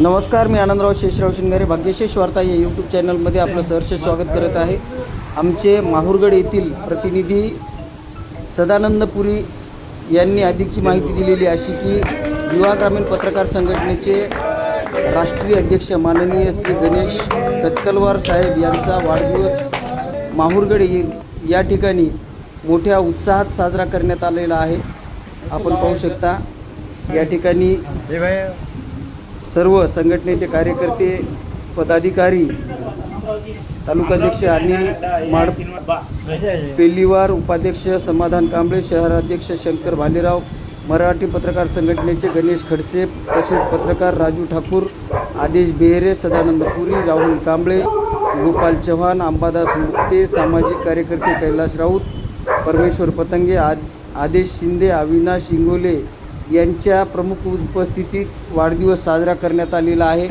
नमस्कार मी आनंदराव शेषराव शिंगारे. भाग्यशेष वार्ता या यूट्यूब चॅनलमध्ये आपलं सहर्ष स्वागत करत आहे. आमचे माहूरगड येथील प्रतिनिधी सदानंद पुरी यांनी अधिकची माहिती दिलेली अशी की युवा ग्रामीण पत्रकार संघटनेचे राष्ट्रीय अध्यक्ष माननीय श्री गणेश कचकलवार साहेब यांचा वाढदिवस माहूरगड येईल या ठिकाणी मोठ्या उत्साहात साजरा करण्यात आलेला आहे. आपण पाहू शकता या ठिकाणी सर्व संघटनेचे कार्यकर्ते पदाधिकारी तालुकाध्यक्ष आणि माड पेलीवार उपाध्यक्ष समाधान कांबळे शहराध्यक्ष शंकर भालेराव मराठी पत्रकार संघटनेचे गणेश खडसे तसेच पत्रकार राजू ठाकूर आदेश बेहरे सदानंद पुरी राहुल कांबळे गोपाल चव्हाण अंबादास मुक्ते सामाजिक कार्यकर्ते कैलास राऊत परमेश्वर पतंगे आद आदेश शिंदे अविनाश इंगोले यांच्या प्रमुख उपस्थितीत वाढदिवस साजरा करण्यात आलेला आहे.